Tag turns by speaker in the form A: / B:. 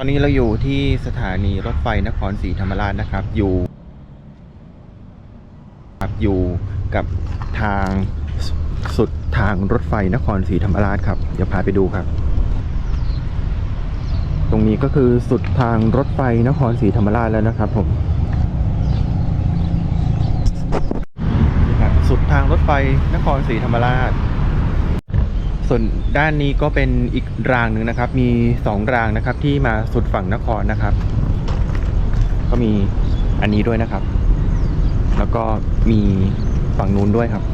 A: ตอนนี้เราอยู่ที่สถานีรถไฟนครศรีธรรมราชนะครับ อยู่ครับอยู่กับทางสุดทางรถไฟนครศรีธรรมราชครับ เดี๋ยวพาไปดูครับ ตรงนี้ก็คือสุดทางรถไฟนครศรีธรรมราชแล้วนะครับผมนี่ครับสุดทางรถไฟนครศรีธรรมราช ส่วนด้านนี้ก็เป็นอีกรางหนึ่งนะครับ มีสองรางนะครับที่มาสุดฝั่งนครนะครับ ก็มีอันนี้ด้วยนะครับ แล้วก็มีฝั่งนู้นด้วยครับ